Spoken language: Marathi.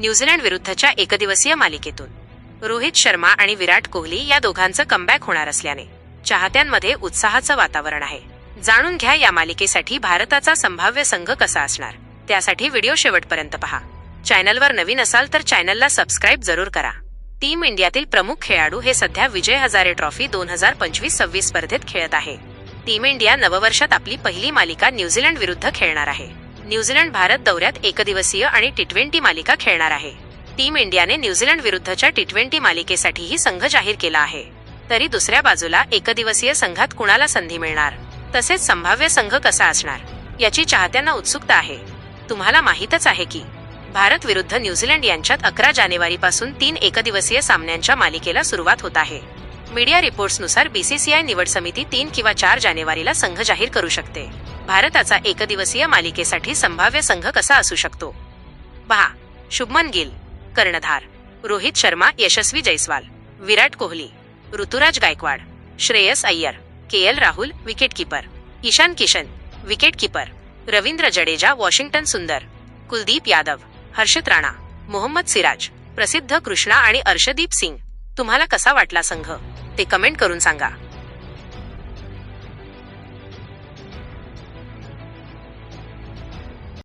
न्यूझीलंड विरुद्धच्या एकदिवसीय मालिकेतून. रोहित शर्मा आणि विराट कोहली या दोघांचं कमबॅक होणार असल्याने चाहत्यांमध्ये उत्साहाचं वातावरण आहे. जाणून घ्या या मालिकेसाठी भारताचा संभाव्य संघ कसा असणार. त्यासाठी व्हिडिओ शेवटपर्यंत पहा. चॅनलवर नवीन असाल तर चॅनलला सबस्क्राईब जरूर करा. टीम इंडियातील प्रमुख खेळाडू हे सध्या विजय हजारे ट्रॉफी दोन हजार पंचवीस सव्वीस स्पर्धेत खेळत आहे. टीम इंडिया नववर्षात आपली पहिली मालिका न्यूझीलंड विरुद्ध खेळणार आहे. न्यूझीलंड भारत दौऱ्यात एकदिवसीय आणि टी ट्वेंटी मालिका खेळणार आहे. टीम इंडियाने न्यूझीलंड विरुद्धच्या टी ट्वेंटी मालिकेसाठीही संघ जाहीर केला आहे. तरी दुसऱ्या बाजूला एकदिवसीय संघात कुणाला संधी मिळणार? तसेच संभाव्य संघ कसा असणार? याची चाहत्यांना उत्सुकता आहे. तुम्हाला माहीतच आहे की भारत विरुद्ध न्यूझीलंड यांच्यात अकरा जानेवारीपासून तीन एकदिवसीय सामन्यांच्या मालिकेला सुरुवात होत आहे. मीडिया रिपोर्ट्सनुसार बीसीसीआय निवड समिती तीन किंवा चार जानेवारीला संघ जाहीर करू शकते. भारताचा एकदिवसीय मालिकेसाठी संभाव्य संघ कसा असू शकतो? पहा शुभमन गिल कर्णधार. Rohit Sharma Yashasvi Jaiswal Virat Kohli. Ruturaj Gaikwad. Shreyas Iyer. K L Rahul wicketkeeper. Ishan Kishan wicketkeeper. Ravindra Jadeja Washington Sundar. Kuldeep Yadav हर्षित राणा. मोहम्मद सिराज. प्रसिद्ध कृष्णा आणि अर्षदीप सिंग. तुम्हाला कसा वाटला संघ? ते कमेंट करून सांगा.